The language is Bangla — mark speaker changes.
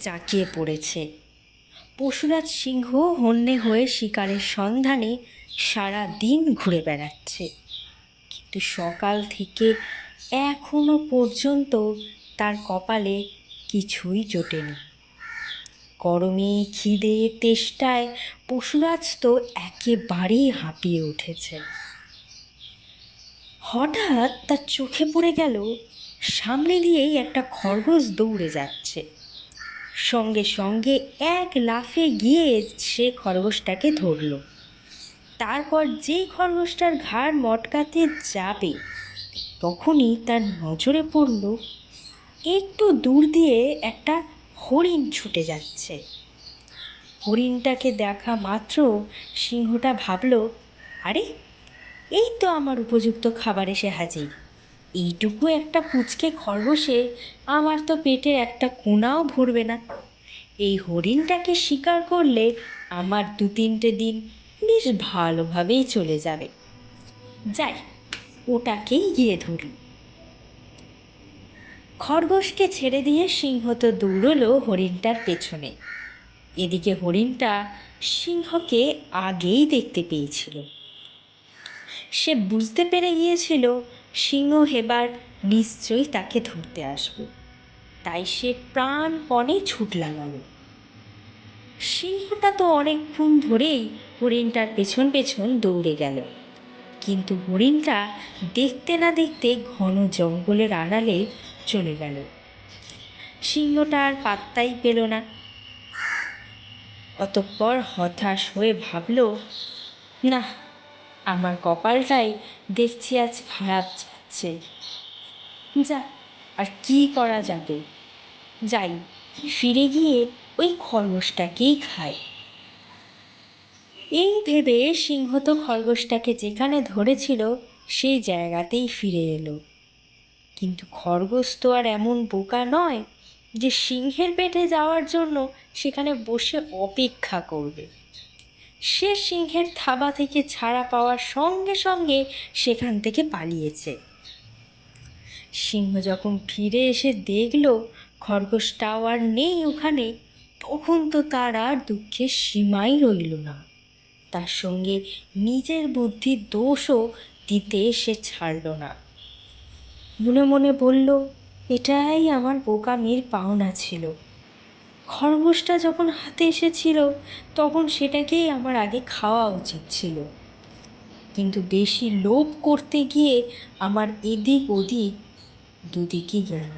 Speaker 1: জাঁকিয়ে পড়েছে। পশুরাজ সিংহ হন্যে হয়ে শিকারের সন্ধানে সারা দিন ঘুরে বেড়াচ্ছে। কিন্তু সকাল থেকে এখনও পর্যন্ত তার কপালে কিছুই জোটেনি। গরমে খিদে তেষ্টায় পশুরাজ তো একেবারেই হাঁপিয়ে উঠেছে। হঠাৎ তার চোখে পড়ে গেল সামনে দিয়েই একটা খরগোশ দৌড়ে যাচ্ছে। সঙ্গে সঙ্গে এক লাফে গিয়ে সে খরগোশটাকে ধরল। তারপর যেই খরগোশটার ঘাড় মটকাতে যাবে, তখনই তার নজরে পড়ল, একটু দূর দিয়ে একটা হরিণ ছুটে যাচ্ছে। হরিণটাকে দেখা মাত্র সিংহটা ভাবল, আরে, এই তো আমার উপযুক্ত খাবার এসে হাজির। এইটুকু একটা পুচকে খরগোশে আমার তো পেটের একটা কোনাও ভরবে না। এই হরিণটাকে শিকার করলে আমার দু তিনটে দিন বেশ ভালোভাবেই চলে যাবে। যাই, ওটাকেই গিয়ে ধরি। খরগোশকে ছেড়ে দিয়ে সিংহ তো দৌড়লো হরিণটার পেছনে। এদিকে হরিণটা সিংহকে আগেই দেখতে পেয়েছিল। সে বুঝতে পেরে গিয়েছিল সিংহ এবার নিশ্চয়ই তাকে ধরতে আসবে। তাই সে প্রাণপণে ছুট লাগালো সিংহটা তো অনেকক্ষণ ধরেই হরিণটার পেছন পেছন দৌড়ে গেল। কিন্তু হরিণটা দেখতে না দেখতে ঘন জঙ্গলের আড়ালে চলে গেল। সিংহটা আর পাত্তাই পেল না। অতঃপর হতাশ হয়ে ভাবল, না আমার কপালটাই দেখছি আজ যাচ্ছে। যা, আর কি করা যাবে? যাই, ফিরে গিয়ে ওই খরগোশটাকেই খাই। এই ভেবে সিংহ তো খরগোশটাকে যেখানে ধরেছিল, সেই জায়গাতেই ফিরে এলো। কিন্তু খরগোশ তো আর এমন বোকা নয় যে সিংহের পেটে যাওয়ার জন্য সেখানে বসে অপেক্ষা করবে। সে সিংহের থাবা থেকে ছাড়া পাওয়ার সঙ্গে সঙ্গে সেখান থেকে পালিয়েছে। সিংহ যখন ফিরে এসে দেখল খরগোশটাও আর নেই ওখানে, তখন তো তার আর দুঃখের সীমাই রইল না। তার সঙ্গে নিজের বুদ্ধির দোষও দিতে সে ছাড়ল না। মনে মনে বলল, এটাই আমার বোকামির পাওনা ছিল। খরগোশটা যখন হাতে এসেছিল, তখন সেটাকেই আমার আগে খাওয়া উচিত ছিল। কিন্তু বেশি লোভ করতে গিয়ে আমার এদিক ওদিক দুদিকই গেল।